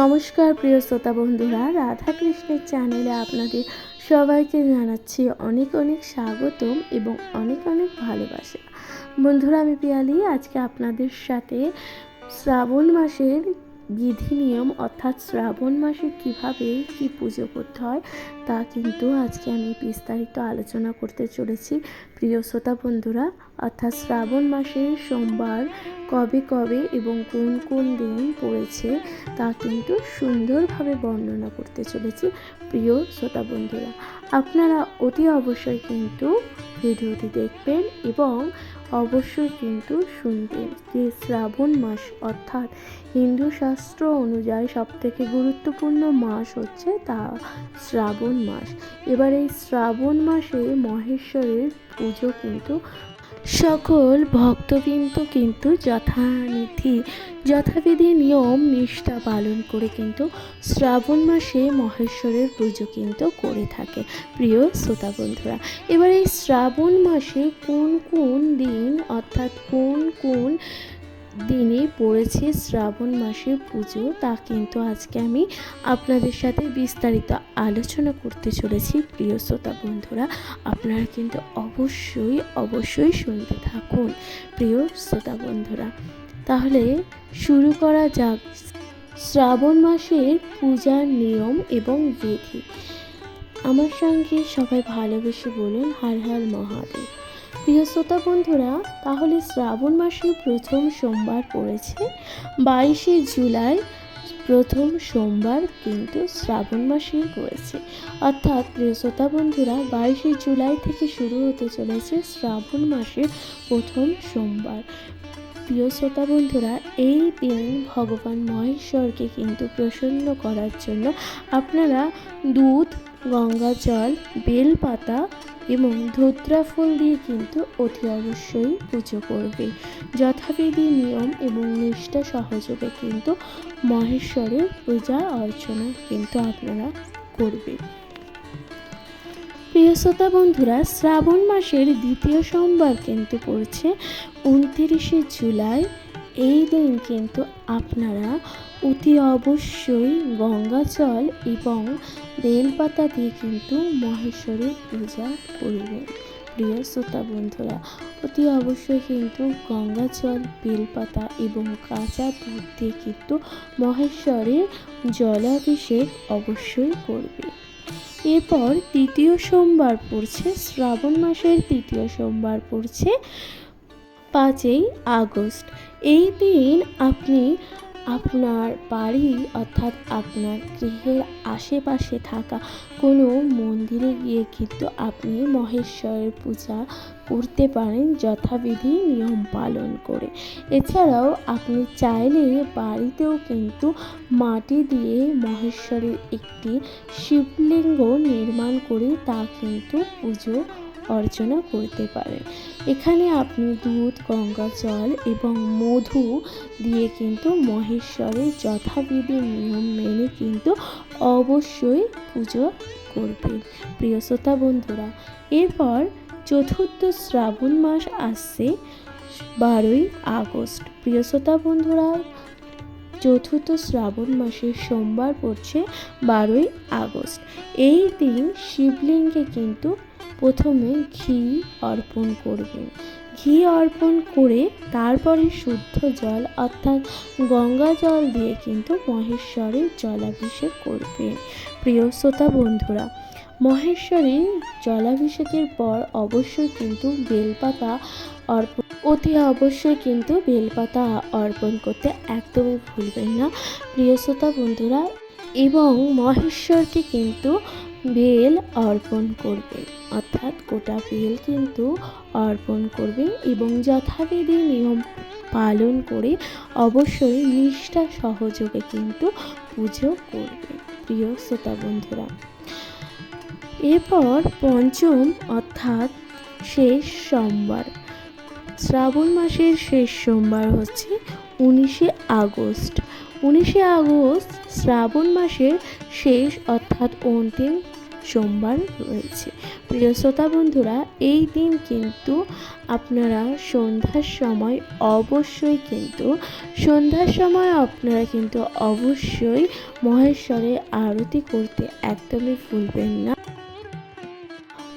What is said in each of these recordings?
নমস্কার প্রিয় শ্রোতা বন্ধুরা, রাধাকৃষ্ণের চ্যানেলে আপনাদের সবাইকে জানাচ্ছি অনেক অনেক স্বাগতম এবং অনেক অনেক ভালোবাসা। বন্ধুরা, আমি পিয়ালি, আজকে আপনাদের সাথে শ্রাবণ মাসের বিধি নিয়ম অর্থাৎ শ্রাবণ মাসে কীভাবে কি পুজো করতে হয়, তা কিন্তু আজকে আমি বিস্তারিত আলোচনা করতে চলেছি। প্রিয় শ্রোতা বন্ধুরা, অর্থাৎ শ্রাবণ মাসের সোমবার কবে কবে এবং কোন কোন দিন পড়েছে, তা কিন্তু সুন্দরভাবে বর্ণনা করতে চলেছি। প্রিয় শ্রোতা বন্ধুরা, আপনারা অতি অবশ্যই কিন্তু ভিডিওটি দেখবেন এবং অবশ্যই কিন্তু শুনবেন যে শ্রাবণ মাস অর্থাৎ হিন্দু শাস্ত্র অনুযায়ী সবথেকে গুরুত্বপূর্ণ মাস হচ্ছে তা শ্রাবণ মাস। এবার এই শ্রাবণ মাসে মহেশ্বরের পুজো কিন্তু সকল ভক্তবৃন্দ কিন্তু যথানীতি, যথাবিধি নিয়ম, নিষ্ঠা পালন করে কিন্তু শ্রাবণ মাসে মহেশ্বরের পুজো কিন্তু করে থাকে। প্রিয় শ্রোতা বন্ধুরা, এবার এই শ্রাবণ মাসে কোন কোন দিন, অর্থাৎ কোন কোন দিনে পড়েছে শ্রাবণ মাসের পুজো, তা কিন্তু আজকে আমি আপনাদের সাথে বিস্তারিত আলোচনা করতে চলেছি। প্রিয় শ্রোতা বন্ধুরা, আপনারা কিন্তু অবশ্যই অবশ্যই শুনতে থাকুন। প্রিয় শ্রোতা বন্ধুরা, তাহলে শুরু করা যাক। শ্রাবণ মাসের পূজার নিয়ম এবং বিধি। আমার সঙ্গে সবাই ভালোবেসে বলুন, হার হার মহাদেব। প্রিয় শ্রোতা বন্ধুরা, তাহলে শ্রাবণ মাসের প্রথম সোমবার পড়েছে। বাইশে জুলাই প্রথম সোমবার কিন্তু শ্রাবণ মাসে পড়েছে। অর্থাৎ প্রিয় শ্রোতা বন্ধুরা, বাইশে জুলাই থেকে শুরু হতে চলেছে শ্রাবণ মাসের প্রথম সোমবার। প্রিয় শ্রোতা বন্ধুরা, এই দিন ভগবান মহেশ্বরকে কিন্তু প্রসন্ন করার জন্য আপনারা দুধ গঙ্গা জল বেলপাতা এবং ধুত্রা ফুল দিয়ে কিন্তু অতি অবশ্যই পুজো করবে। যথাবিধি নিয়ম এবং নিষ্ঠা সহযোগে কিন্তু মহেশ্বরের পূজা অর্চনা কিন্তু আপনারা করবে। প্রিয় শ্রোতা বন্ধুরা, শ্রাবণ মাসের দ্বিতীয় সোমবার কিন্তু পড়ছে, উনতিরিশে জুলাই। এই দিন কিন্তু আপনারা অতি অবশ্যই গঙ্গা জল এবং বেলপাতা দিয়ে কিন্তু মহেশ্বরের পূজা করবেন প্রিয় শ্রোতা বন্ধুরা, অতি অবশ্যই কিন্তু গঙ্গা জল বেলপাতা এবং কাঁচা দুধ দিয়ে কিন্তু মহেশ্বরের জলাভিষেক অবশ্যই করবে। এরপর তৃতীয় সোমবার পড়ছে, শ্রাবণ মাসের তৃতীয় সোমবার পড়ছে, পাঁচই আগস্ট। এই দিন আপনি আপনার বাড়ি অর্থাৎ আপনার গৃহের আশেপাশে থাকা কোনো মন্দিরে গিয়ে কিন্তু আপনি মহেশ্বরের পূজা করতে পারেন যথাবিধি নিয়ম পালন করে। এছাড়াও আপনি চাইলে বাড়িতেও কিন্তু মাটি দিয়ে মহেশ্বরের একটি শিবলিঙ্গ নির্মাণ করে তা কিন্তু পুজো অর্চনা করতে পারেন এখানে আপনি দুধ, গঙ্গা জল এবং মধু দিয়ে কিন্তু মহেশ্বরের যথাবিধি নিয়ম মেনে কিন্তু অবশ্যই পুজো করবেন। প্রিয় শ্রোতা বন্ধুরা, এরপর চতুর্থ শ্রাবণ মাস আসছে, বারোই আগস্ট। প্রিয় শ্রোতা বন্ধুরা, চতুর্থ শ্রাবণ মাসের সোমবার পড়ছে বারোই আগস্ট। এই দিন শিবলিঙ্গে কিন্তু প্রথমে ঘি অর্পণ করবেন ঘি অর্পণ করে তারপরে শুদ্ধ জল, অর্থাৎ গঙ্গা জল দিয়ে কিন্তু মহেশ্বরের জলাভিষেক করবেন প্রিয় শ্রোতা বন্ধুরা মহেশ্বরীর জলাভিষেকের পর অবশ্যই কিন্তু বেলপাতা অর্পণ, অতি অবশ্যই কিন্তু বেলপাতা অর্পণ করতে একদমই ভুলবেন না। প্রিয় শ্রোতা বন্ধুরা, এবং মহেশ্বরকে কিন্তু বেল অর্পণ করবে। অর্থাৎ গোটা বেল কিন্তু অর্পণ করবে এবং যথাবিধি নিয়ম পালন করে অবশ্যই নিষ্ঠা সহযোগে কিন্তু পুজো করবে। প্রিয় শ্রোতা বন্ধুরা, এরপর পঞ্চম অর্থাৎ শেষ সোমবার। শ্রাবণ মাসের শেষ সোমবার হচ্ছে উনিশে আগস্ট। উনিশে আগস্ট শ্রাবণ মাসের শেষ অর্থাৎ অন্তিম সোমবার রয়েছে। প্রিয় শ্রোতা বন্ধুরা, এই দিন কিন্তু আপনারা সন্ধ্যার সময় অবশ্যই কিন্তু, সন্ধ্যার সময় আপনারা কিন্তু অবশ্যই মহেশ্বরের আরতি করতে একদমই ভুলবেন না।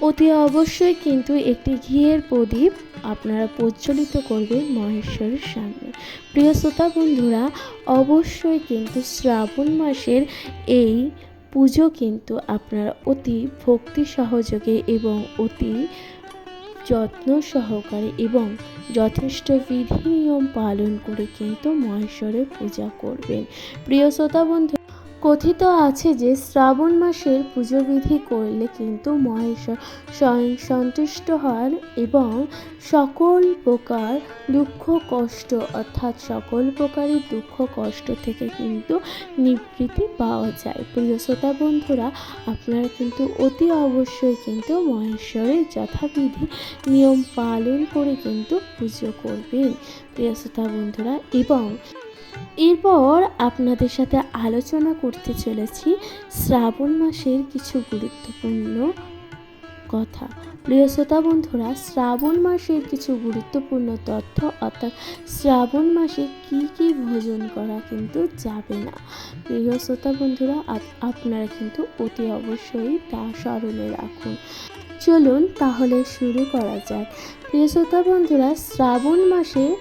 অতি অবশ্যই কিন্তু একটি ঘিয়ের প্রদীপ আপনারা প্রজ্বলিত করবেন মহেশ্বরের সামনে। প্রিয় শ্রোতা বন্ধুরা, অবশ্যই কিন্তু শ্রাবণ মাসের এই পুজো কিন্তু আপনার অতি ভক্তি সহযোগে এবং অতি যত্ন সহকারে এবং যথেষ্ট বিধি নিয়ম পালন করে কিন্তু মহেশ্বরের পূজা করবেন। প্রিয় শ্রোতা বন্ধু কথিত আছে যে শ্রাবণ মাসের পুজো বিধি করলে কিন্তু মহেশ্বর স্বয়ং সন্তুষ্ট হন এবং সকল প্রকার দুঃখ, কষ্ট অর্থাৎ সকল প্রকারের দুঃখ, কষ্ট থেকে কিন্তু নিবৃত্তি পাওয়া যায়। প্রিয় শ্রোতা বন্ধুরা, আপনারা কিন্তু অতি অবশ্যই কিন্তু মহেশ্বরের যথাবিধি নিয়ম পালন করে কিন্তু পুজো করবেন। প্রিয় শ্রোতা বন্ধুরা, এবং এরপর আপনাদের সাথে আলোচনা করতে চলেছি শ্রাবণ মাসের কিছু গুরুত্বপূর্ণ কথা। প্রিয় শ্রোতা বন্ধুরা, শ্রাবণ মাসের কিছু গুরুত্বপূর্ণ তথ্য, অর্থাৎ শ্রাবণ মাসে কি কি ভোজন করা কিন্তু যাবে না। প্রিয় শ্রোতা বন্ধুরা, আপ- আপনারা কিন্তু অতি অবশ্যই তা স্মরণে রাখুন। চলুন তাহলে শুরু করা যাক। প্রিয় শ্রোতা বন্ধুরা, শ্রাবণ মাসে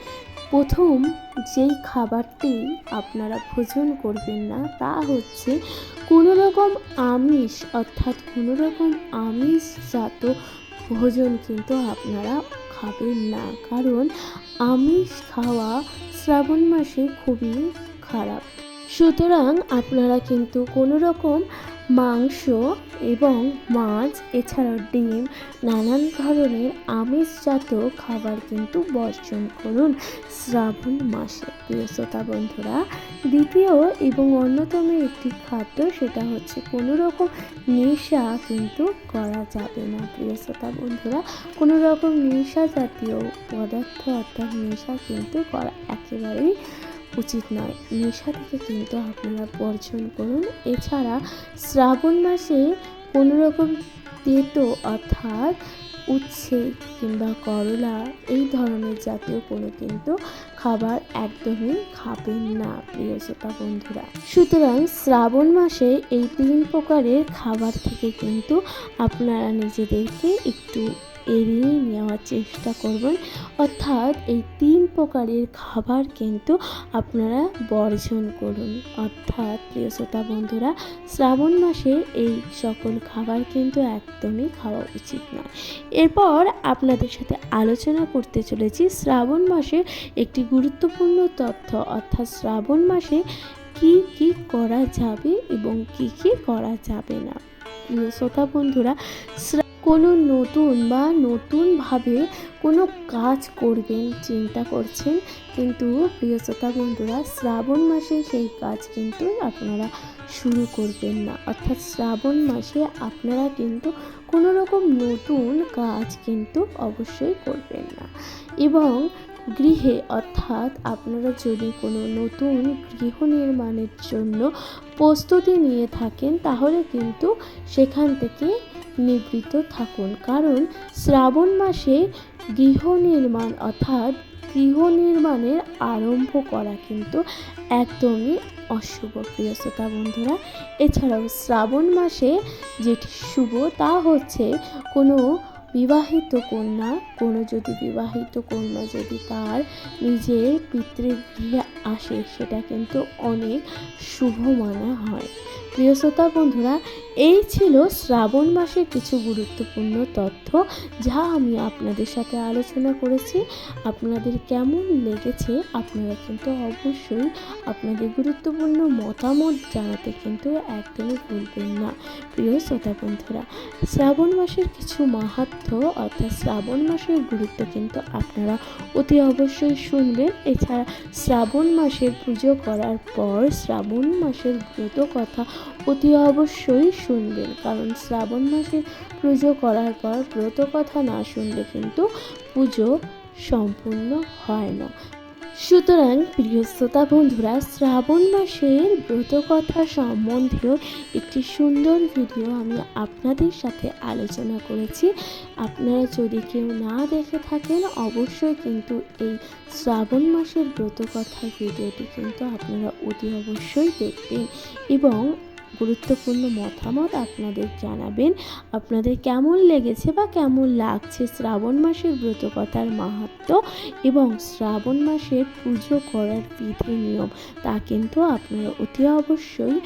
প্রথম যেই খাবারটি আপনারা ভোজন করবেন না, তা হচ্ছে কোনো রকম আমিষ, অর্থাৎ কোনো রকম আমিষ জাত ভোজন কিন্তু আপনারা খাবেন না। কারণ আমিষ খাওয়া শ্রাবণ মাসে খুবই খারাপ। সুতরাং আপনারা কিন্তু কোনো রকম মাংস এবং মাছ, এছাড়াও ডিম, নানান ধরনের আমিষজাত খাবার কিন্তু বর্জন করুন শ্রাবণ মাসে। প্রিয় শ্রোতা বন্ধুরা, দ্বিতীয় এবং অন্যতম একটি খাদ্য সেটা হচ্ছে কোনো রকম নেশা কিন্তু করা যাবে না। প্রিয় শ্রোতা বন্ধুরা কোনো রকম নেশা জাতীয় পদার্থ অর্থাৎ নেশা কিন্তু করা একেবারেই উচিত নয়। নেশা থেকে কিন্তু আপনারা বর্জন করুন। এছাড়া শ্রাবণ মাসে কোনো রকম তেতো অর্থাৎ উচ্ছে কিংবা করলা এই ধরনের জাতীয় কোনো কিন্তু খাবার একদমই খাবেন না, প্রিয় শ্রোতা বন্ধুরা। সুতরাং শ্রাবণ মাসে এই তিন প্রকারের খাবার থেকে কিন্তু আপনারা নিজেদেরকে একটু এড়িয়ে নেওয়ার চেষ্টা করবেন। অর্থাৎ এই তিন প্রকারের খাবার কিন্তু আপনারা বর্জন করুন। অর্থাৎ প্রিয় শ্রোতা বন্ধুরা, শ্রাবণ মাসে এই সকল খাবার কিন্তু একদমই খাওয়া উচিত নয়। এরপর আপনাদের সাথে আলোচনা করতে চলেছি শ্রাবণ মাসের একটি গুরুত্বপূর্ণ তথ্য। অর্থাৎ শ্রাবণ মাসে কি কি করা যাবে এবং কি কি করা যাবে না? প্রিয় শ্রোতা বন্ধুরা কোনো নতুন বা নতুনভাবে কোনো কাজ করবেন, চিন্তা করছেন, কিন্তু প্রিয় শ্রোতা বন্ধুরা, শ্রাবণ মাসে সেই কাজ কিন্তু আপনারা শুরু করবেন না। অর্থাৎ শ্রাবণ মাসে আপনারা কিন্তু কোনো রকম নতুন কাজ কিন্তু অবশ্যই করবেন না। এবং গৃহে, অর্থাৎ আপনারা যদি কোনো নতুন গৃহ নির্মাণের জন্য প্রস্তুতি নিয়ে থাকেন, তাহলে কিন্তু সেখান থেকে নিবৃত্ত থাকুন, কারণ শ্রাবণ মাসে গৃহ নির্মাণ অর্থাৎ গৃহ নির্মাণের আরম্ভ করা কিন্তু একদমই অশুভ, প্রিয় শ্রোতা বন্ধুরা। এছাড়াও শ্রাবণ মাসে যেটি শুভ, তা হচ্ছে কোনো বিবাহিত কন্যা, কোনো যদি বিবাহিত কন্যা যদি তার নিজের পিতৃগৃহে আসে, সেটা কিন্তু অনেক শুভ মানা হয়। প্রিয় শ্রোতা বন্ধুরা, এই ছিল শ্রাবণ মাসের কিছু গুরুত্বপূর্ণ তথ্য যা আমি আপনাদের সাথে আলোচনা করেছি। আপনাদের কেমন লেগেছে আপনারা কিন্তু অবশ্যই আপনাদের গুরুত্বপূর্ণ মতামত জানাতে কিন্তু একদমই ভুলবেন না। প্রিয় শ্রোতা বন্ধুরা, শ্রাবণ মাসের কিছু মাহাত্ম্য অর্থাৎ শ্রাবণ মাসের গুরুত্ব কিন্তু আপনারা অতি অবশ্যই শুনবেন। এছাড়া শ্রাবণ মাসের পুজো করার পর শ্রাবণ মাসের ব্রত কথা অতি অবশ্যই শুনবেন। কারণ শ্রাবণ মাসে পুজো করার পর ব্রত কথা না শুনলে কিন্তু পুজো সম্পূর্ণ হয় না। সুতরাং, প্রিয় শ্রোতা বন্ধুরা, শ্রাবণ মাসের ব্রতকথা সম্বন্ধেও একটি সুন্দর ভিডিও আমি আপনাদের সাথে আলোচনা করেছি। আপনারা যদি কেউ না দেখে থাকেন, অবশ্যই কিন্তু এই শ্রাবণ মাসের ব্রতকথার ভিডিওটি কিন্তু আপনারা অতি অবশ্যই দেখবেন এবং গুরুত্বপূর্ণ মতামত আপনাদের জানাবেন। আপনাদের কেমন লেগেছে বা কেমন লাগছে শ্রাবণ মাসের ব্রতকথার মাহাত্ম এবং শ্রাবণ মাসের পুজো করার বিধি নিয়ম তা কিন্তু আপনারা অতি অবশ্যই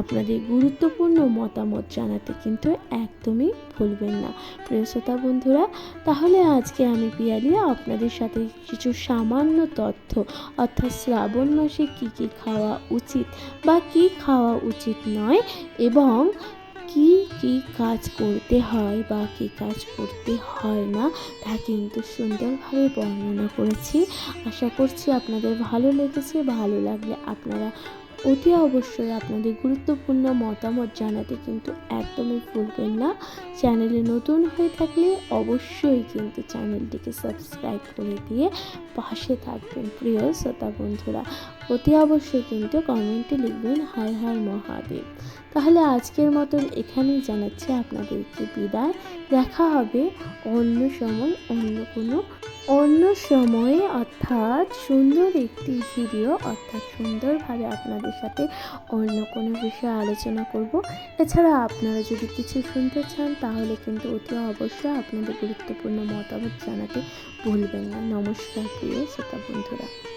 আপনাদের গুরুত্বপূর্ণ মতামত জানাতে কিন্তু একদমই ভুলবেন না। প্রিয় শ্রোতা বন্ধুরা, তাহলে আজকে আমি পিয়ালি আপনাদের সাথে কিছু সামান্য তথ্য, অর্থাৎ শ্রাবণ মাসে কি কি খাওয়া উচিত বা কি খাওয়া উচিত নয় এবং কি কি কাজ করতে হয় বা কি কাজ করতে হয় না, তা কিন্তু সুন্দরভাবে বর্ণনা করেছি। আশা করছি আপনাদের ভালো লেগেছে, ভালো লাগলে আপনারা অতি অবশ্যই আপনাদের গুরুত্বপূর্ণ মতামত জানাতে কিন্তু একদমই ভুলবেন না। চ্যানেলে নতুন হয়ে থাকলে অবশ্যই কিন্তু চ্যানেলটিকে সাবস্ক্রাইব করে দিয়ে পাশে থাকবেন প্রিয় শ্রোতা বন্ধুরা। অতি অবশ্যই কিন্তু কমেন্টে লিখবেন হায় হায় মহাদেব। তাহলে আজকের মতন এখানেই জানাচ্ছি আপনাদেরকে বিদায়। দেখা হবে অন্য সময়, অন্য কোনো, অন্য সময়ে। অর্থাৎ সুন্দর একটি ভিডিও, অর্থাৎ সুন্দরভাবে আপনাদের সাথে অন্য কোনো বিষয়ে আলোচনা করব। এছাড়া আপনারা যদি কিছু শুনতে চান, তাহলে কিন্তু অতি অবশ্যই আপনাদের গুরুত্বপূর্ণ মতামত জানাতে ভুলবেন না। নমস্কার প্রিয় শ্রোতা বন্ধুরা।